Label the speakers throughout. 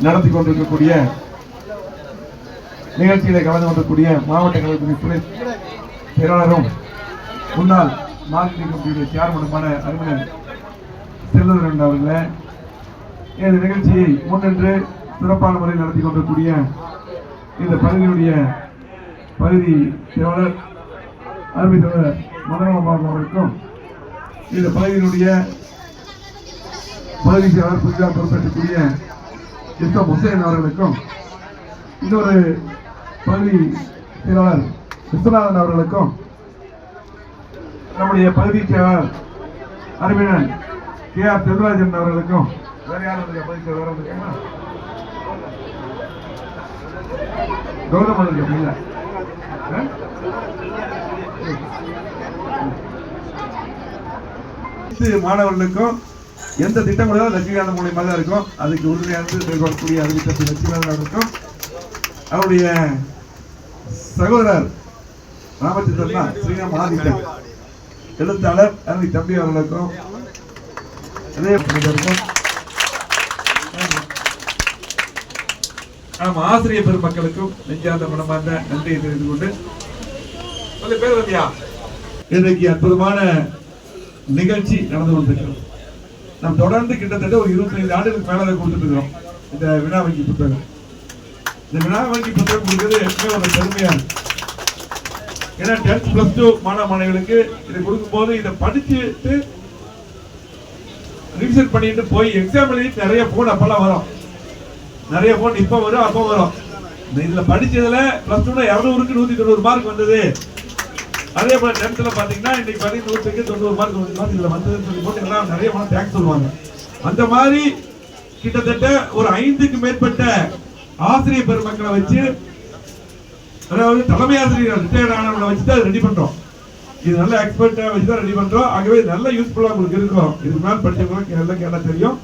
Speaker 1: நடத்தி கொண்டிருக்கக்கூடிய நிகழ்ச்சியிலே கலந்து கொண்டிருக்கூடிய மாவட்ட கல்வி துறை செயலாளரும் முன்னாள் மார்க்கெட்டிங் கமிட்டியுடைய சேர்மனுமான அருமையன் செல்வதன் அவர்களே இந்த நிகழ்ச்சியை முன்னின்று சிறப்பான முறையில் நடத்தி கொண்டிருக்கூடிய இந்த பகுதியுடைய பகுதி செயலாளர் அருமை தலைவர் மதனபாபு அவர்களுக்கும் இந்த பகுதியினுடைய பகுதி செயலாளர் புதிதாக பொறுப்பேற்றக்கூடிய எஸ் எம் ஹுசேன் அவர்களுக்கும் இன்னொரு பகுதி செயலாளர் விஸ்வநாதன் அவர்களுக்கும் நம்முடைய பகுதி செயலாளர் அறிவினன் கே ஆர் செல்வராஜன் அவர்களுக்கும் வேற யாரும் பகுதி செயலாளர் இருக்காங்களா? கௌதம் அவர்கள் இல்ல மாணவர்களுக்கும் எந்த திட்டம் கூட லட்சுமிகாந்தன் மூலியமாக தான் இருக்கும் அதுக்கு உறுதுணையாக செயல்படக்கூடிய அறிவித்த லட்சுமிகாந்தன் இருக்கும் அவருடைய சகோதரர் ராமச்சந்திரன் ஸ்ரீராம் ஆதித்தன் எழுத்தாளர் அருமை தம்பி அவர்களுக்கும் இதே ஆமா ஆசிரியர் பெருமக்களுக்கும் நெஞ்சார்ந்த மனமார்ந்த நன்றியை தெரிந்து கொண்டு பேர் வந்தியா இன்றைக்கு அற்புதமான நிகழ்ச்சி நடந்து கொண்டிருக்கிறோம் நாம் தொடர்ந்து கிட்டத்தட்ட ஒரு இருபத்தைந்து ஆண்டுகளுக்கு மேல கொடுத்துட்டு இருக்கிறோம். இந்த வினா வங்கி புத்தகம். இந்த வினா வங்கி புத்தகம் கொடுக்கிறது எப்பவுமே ஒரு பெருமையா இருக்கு. ஏன்னா டென்த் பிளஸ் டூ மாணவ மாணவிகளுக்கு இதை கொடுக்கும்போது இதை படிச்சுட்டு ரிவிஷன் பண்ணிட்டு போய் எக்ஸாம் எழுதி நிறைய போன் அப்பெல்லாம் வரும். நிறைய போன் இப்போ வரும் அப்போ வரும். இந்த இதுல படிச்சதுல ப்ளஸ் டூல இருநூறுக்கு நூத்தி தொண்ணூறு மார்க் வந்தது. அதே போல டென்த்ல பார்த்தீங்கன்னா இன்னைக்கு பாத்தீங்கன்னா நூற்றுக்கு தொண்ணூறு மார்க் வந்து இதில் வந்ததுன்னு சொல்லி போட்டு எல்லாம் நிறைய மார்க் தேங்க்ஸ் சொல்லுவாங்க. அந்த மாதிரி கிட்டத்தட்ட ஒரு ஐந்துக்கு மேற்பட்ட ஆசிரியர் பெருமக்களை வச்சு அதாவது தலைமை ஆசிரியர் ரிட்டையர்ட் ஆனவங்களை வச்சு தான் ரெடி பண்ணுறோம் இது நல்ல எக்ஸ்பர்ட்டாக வச்சு தான் ரெடி பண்ணுறோம் ஆகவே நல்ல யூஸ்ஃபுல்லாக உங்களுக்கு இருக்கும். இதுக்கு மேலே படித்தவங்களுக்கு எல்லாம் கேட்டால் தெரியும்.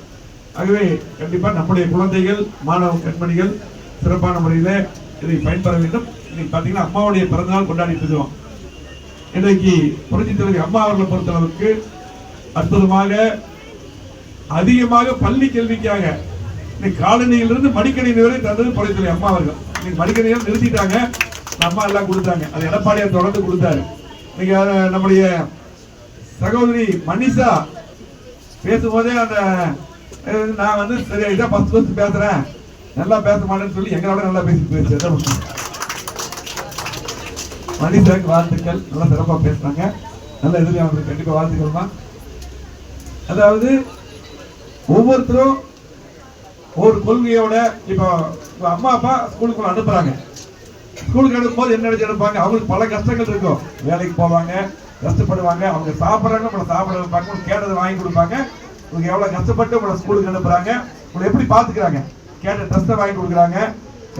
Speaker 1: ஆகவே கண்டிப்பாக நம்முடைய குழந்தைகள் மாணவ கண்மணிகள் சிறப்பான முறையில் இதை பயன்பெற வேண்டும். இன்னைக்கு பார்த்தீங்கன்னா அம்மாவுடைய பிறந்தநாள் கொண்டாடிட்டு இருக்கிறோம் இன்றைக்கு புரட்சித் தலைவி அம்மா அவர்களை பொறுத்தளவுக்கு அற்புதமாக அதிகமாக பள்ளி கல்விக்காக இன்னைக்கு காலனியிலிருந்து மடிக்கணினி வரை தந்தது புரட்சித் தலைவி அம்மா அவர்கள். இன்னைக்கு மடிக்கணிகள் நிறுத்திட்டாங்க. அம்மா எல்லாம் கொடுத்தாங்க. அது எடப்பாடியார் தொடர்ந்து கொடுத்தாரு. இன்னைக்கு நம்முடைய சகோதரி மனிஷா பேசும்போதே அந்த நான் வந்து சரி இதான் ஃபர்ஸ்ட் ஃபர்ஸ்ட் பேசுறேன். நல்லா பேச மாட்டேன்னு சொல்லி எங்களோட நல்லா பேசி பேசுறேன் மனிதருக்கு வாழ்த்துக்கள். நல்லா சிறப்பாக பேசுனாங்க நல்ல எதிரி அவங்களுக்கு கண்டிப்பாக வாழ்த்துக்கள் தான். அதாவது ஒவ்வொருத்தரும் ஒரு கொள்கையோட இப்போ அம்மா அப்பா ஸ்கூலுக்கு அனுப்புறாங்க. ஸ்கூலுக்கு அனுப்பும்போது என்ன நினைச்சு அனுப்பாங்க அவங்களுக்கு பல கஷ்டங்கள் இருக்கும். வேலைக்கு போவாங்க கஷ்டப்படுவாங்க. அவங்க சாப்பிட்றாங்க உங்களை சாப்பிட வைப்பாங்க. உங்களுக்கு கேட்டதை வாங்கி கொடுப்பாங்க. உங்களுக்கு எவ்வளோ கஷ்டப்பட்டு உங்களை ஸ்கூலுக்கு அனுப்புறாங்க. உங்களை எப்படி பார்த்துக்கிறாங்க? கேட்ட ட்ரெஸ்ஸை வாங்கி கொடுக்குறாங்க.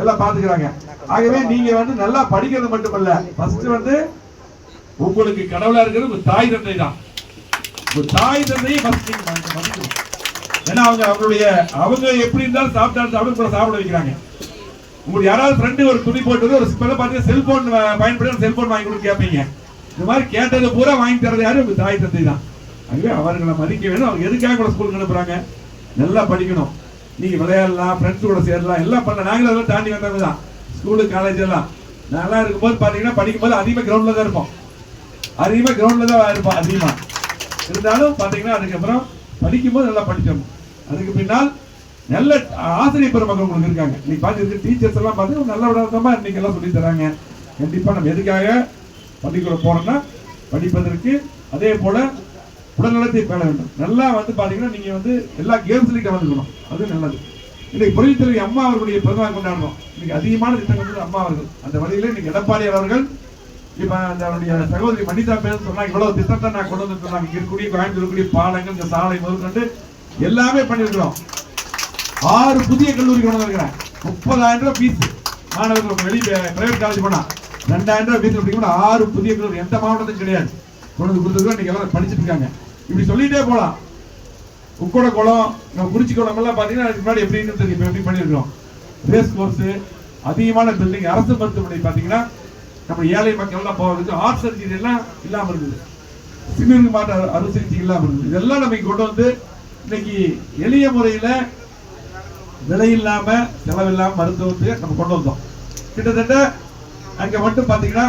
Speaker 1: எல்லாம் பாத்துக்கிறாங்க ஆகவே நீங்க வந்து நல்லா படிக்கிறது மட்டுமல்ல ஃபர்ஸ்ட் வந்து உங்களுக்கு கடவுளா இருக்கிறது உங்க தாய் தந்தை தான். உங்க தாய் தந்தையை ஃபர்ஸ்ட் நீங்க மதிக்கணும் ஏன்னா அவங்க அவங்களுடைய அவங்க எப்படி இருந்தாலும் சாப்பிட்டாலும் சாப்பிட கூட சாப்பிட வைக்கிறாங்க. உங்களுக்கு யாராவது ஃப்ரெண்டு ஒரு துணி போட்டது ஒரு ஸ்பெல்ல பார்த்து செல்போன் பயன்படுத்தி செல்போன் வாங்கி கொடுத்து கேட்பீங்க இந்த மாதிரி கேட்டது பூரா வாங்கி தரது யாரு? உங்க தாய் தந்தை தான். ஆகவே அவர்களை மதிக்க வேணும். அவங்க எதுக்காக கூட ஸ்கூலுக்கு அனுப்புறாங்க? நல்லா படிக்கணும். நீங்கள் விளையாடலாம் ஃப்ரெண்ட்ஸ் கூட சேரலாம் எல்லாம் பண்ண நாங்களும் அதெல்லாம் தாண்டி வந்தவங்க தான். ஸ்கூலு காலேஜ் எல்லாம். நல்லா இருக்கும்போது பார்த்தீங்கன்னா படிக்கும்போது அதிகமாக கிரௌண்டில் தான் இருப்போம். அதிகமாக கிரவுண்டில் தான் இருப்போம் அதிகமாக இருந்தாலும் பார்த்தீங்கன்னா அதுக்கப்புறம் படிக்கும்போது நல்லா படித்தோம் அதுக்கு பின்னால் நல்ல ஆசிரியர் பெருமக்கள் உங்களுக்கு இருக்காங்க. நீ பார்த்து டீச்சர்ஸ் எல்லாம் பார்த்து நல்ல விடாதமா இன்னைக்கு எல்லாம் சொல்லி தராங்க. கண்டிப்பாக நம்ம எதுக்காக பள்ளிக்கூடம் போகிறோம்னா படிப்பதற்கு அதே போல் உடல்நலத்தை பேண வேண்டும். நல்லா வந்து பார்த்தீங்கன்னா நீங்கள் வந்து எல்லா கேம்ஸ்லையும் கலந்துக்கணும் அது நல்லது. இன்னைக்கு பொருளித்தலை அம்மா அவர்களுடைய பிறந்தநாள் கொண்டாடணும் இன்னைக்கு அதிகமான திட்டங்கள் வந்து அம்மா அவர்கள். அந்த வழியில் இன்னைக்கு எடப்பாடி அவர்கள் இப்போ அந்த அவருடைய சகோதரி மனிதா பேர் சொன்னாங்க இவ்வளோ திட்டத்தை நான் கொண்டு வந்து சொன்னாங்க இருக்கக்கூடிய கோயம்புத்தூர் பாலங்கள் இந்த சாலை முதற்கொண்டு எல்லாமே பண்ணியிருக்கிறோம். ஆறு புதிய கல்லூரி கொண்டு வந்திருக்கிறேன். முப்பதாயிரம் ரூபாய் ஃபீஸ் மாணவர்கள் வெளியே பிரைவேட் காலேஜ் போனால் ரெண்டாயிரம் ரூபாய் ஃபீஸ் அப்படிங்கிற ஆறு புதிய கல்லூரி எந்த மாவட்டத்துக்கும் கிடையாது. கொண்டு வந்து கொடுத்துருக்கோம் இன்னைக்கு எல்லாம் படிச்சுட்டு இருக்காங்க. இப்படி சொல்லிட்டே போலாம். உக்கோட குளம் நம்ம குறிச்சி குளம் எல்லாம் பாத்தீங்கன்னா அதுக்கு முன்னாடி எப்படின்னு தெரியும் எப்படி பண்ணிருக்கோம் ரேஸ் கோர்ஸ் அதிகமான பில்டிங் அரசு மருத்துவமனை பாத்தீங்கன்னா நம்ம ஏழை மக்கள் எல்லாம் போவதுக்கு ஹார்ட் சர்ஜரி எல்லாம் இல்லாம இருந்தது சிறுநீர் மாற்ற அறுவை சிகிச்சை இல்லாம இருந்தது இதெல்லாம் நம்ம கொண்டு வந்து இன்னைக்கு எளிய முறையில விலை இல்லாம செலவில்லாம மருத்துவத்தை நம்ம கொண்டு வந்தோம். கிட்டத்தட்ட அங்க மட்டும் பாத்தீங்கன்னா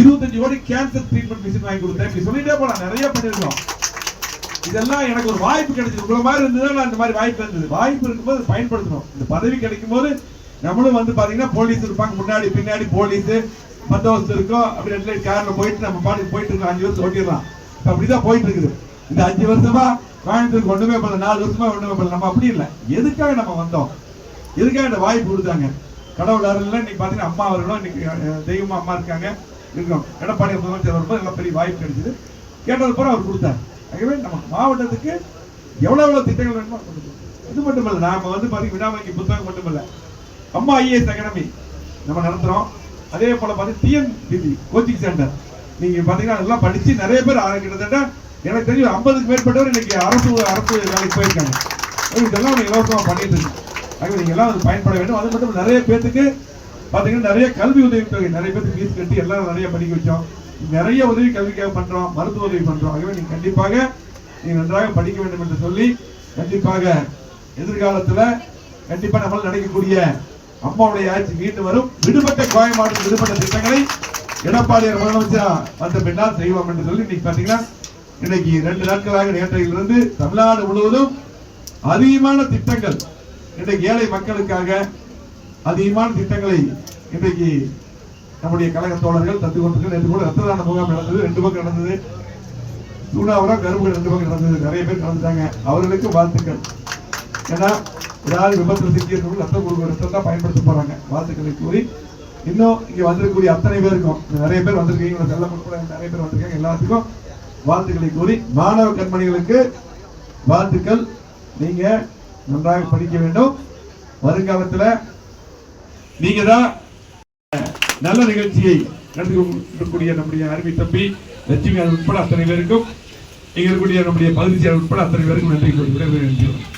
Speaker 1: இருபத்தஞ்சு கோடி கேன்சர் ட்ரீட்மெண்ட் மிஷின் வாங்கி கொடுத்தேன். இப்படி சொல்லிட்டே போலாம். நிறைய பண்ணியிருக்கோம். இதெல்லாம் எனக்கு ஒரு வாய்ப்பு கிடைச்சது. இவ்வளோ மாதிரி இருந்ததுன்னா நான் இந்த மாதிரி வாய்ப்பு இருந்தது. வாய்ப்பு இருக்கும்போது பயன்படுத்தணும். இந்த பதவி கிடைக்கும் போது நம்மளும் வந்து பார்த்தீங்கன்னா போலீஸ் இருப்பாங்க. முன்னாடி பின்னாடி போலீஸு பந்தோபஸ்து இருக்கும் அப்படி ரெண்டு லைட் காரில் போயிட்டு நம்ம பாட்டுக்கு போயிட்டு இருக்கோம். அஞ்சு வருஷம் ஓட்டிடலாம். அப்படி தான் போயிட்டு இருக்குது இந்த அஞ்சு வருஷமா கோயம்புத்தூருக்கு ஒன்றுமே பண்ணல. நாலு வருஷமா ஒன்றுமே பண்ணல. நம்ம அப்படி இல்லை. எதுக்காக நம்ம வந்தோம்? எதுக்காக இந்த வாய்ப்பு கொடுத்தாங்க? கடவுள் அருள்ல இன்னைக்கு பார்த்தீங்கன்னா அம்மா அவர்களும் இன்னைக்கு தெய்வமா அம்மா இருக்காங்க. இருக்கோம் எடப்பாடி முதலமைச்சர் வரும்போது எல்லாம் பெரிய வாய்ப்பு கிடைச்சிது. கேட்டது பூரா அவர் கொடுத்தாரு. ஆகவே நம்ம மாவட்டத்துக்கு எவ்வளோ எவ்வளோ திட்டங்கள் வேணுமோ கொண்டு இது மட்டும் நாம் வந்து பார்த்தீங்கன்னா விடாமக்கி புத்தகம் மட்டுமல்ல. அம்மா ஐஏஎஸ் அகாடமி நம்ம நடத்துகிறோம் அதே போல் பாத்தீங்கன்னா டிஎன்பிபி கோச்சிங் சென்டர் நீங்கள் பார்த்தீங்கன்னா அதெல்லாம் படித்து நிறைய பேர் கிட்டத்தட்ட எனக்கு தெரியும் ஐம்பதுக்கு மேற்பட்டவர் இன்னைக்கு அரசு அரசு வேலைக்கு போயிருக்காங்க. இதெல்லாம் நம்ம இலவசமா பண்ணிட்டு இருக்கோம் ஆகவே நீங்கள் எல்லாம் அது பயன்பட வேண்டும். அது மட்டும் நிறைய பேர்த்துக்கு பார்த்தீங்கன்னா நிறைய கல்வி உதவி தொகை நிறைய பேருக்கு ஃபீஸ் கட்டி எல்லாம் நிறைய படிக்க வச்சோம். நிறைய உதவி கல்விக்காக பண்றோம் மருத்துவ உதவி பண்றோம். ஆகவே நீங்க கண்டிப்பாக நீங்க நன்றாக படிக்க வேண்டும் என்று சொல்லி கண்டிப்பாக எதிர்காலத்துல கண்டிப்பா நம்மளால் நடக்கக்கூடிய அம்மாவுடைய ஆட்சி மீண்டு வரும். விடுபட்ட கோயமாடு விடுபட்ட திட்டங்களை எடப்பாடியார் முதலமைச்சர் வந்த பின்னால் செய்வோம் என்று சொல்லி இன்னைக்கு பாத்தீங்கன்னா இன்னைக்கு ரெண்டு நாட்களாக நேற்றையிலிருந்து தமிழ்நாடு முழுவதும் அதிகமான திட்டங்கள் இன்றைக்கு ஏழை மக்களுக்காக அதிகமான திட்டங்களை இன்றைக்கு நம்முடைய கழக தோழர்கள் தத்து கொண்டிருக்க நேற்று கூட ரத்த தான முகாம் நடந்தது ரெண்டு பக்கம் நடந்தது. சூடாவரம் கரும்பு ரெண்டு பக்கம் நடந்தது. நிறைய பேர் கலந்துட்டாங்க. அவர்களுக்கு வாழ்த்துக்கள். ஏன்னா ஏதாவது விபத்தில் சிக்கியவர்கள் ரத்தம் கொடுக்க ரத்தம் தான் பயன்படுத்த போறாங்க. வாழ்த்துக்களை கூறி இன்னும் இங்கே வந்திருக்கக்கூடிய அத்தனை பேருக்கும் நிறைய பேர் வந்திருக்கீங்க. செல்ல செல்லம் கூட நிறைய பேர் வந்திருக்காங்க. எல்லாத்துக்கும் வாழ்த்துக்களை கூறி மாணவ கண்மணிகளுக்கு வாழ்த்துக்கள். நீங்க நன்றாக படிக்க வேண்டும். வருங்காலத்தில் நீங்க தான் நல்ல நிகழ்ச்சியை நடத்தி கொண்டிருக்கக்கூடிய நம்முடைய அருமை தம்பி லட்சுமி உட்பட அத்தனை பேருக்கும் இங்க இருக்கக்கூடிய நம்முடைய பகுதி உட்பட அத்தனை பேருக்கும் நன்றி கூறி விடைபெறுகிறேன்.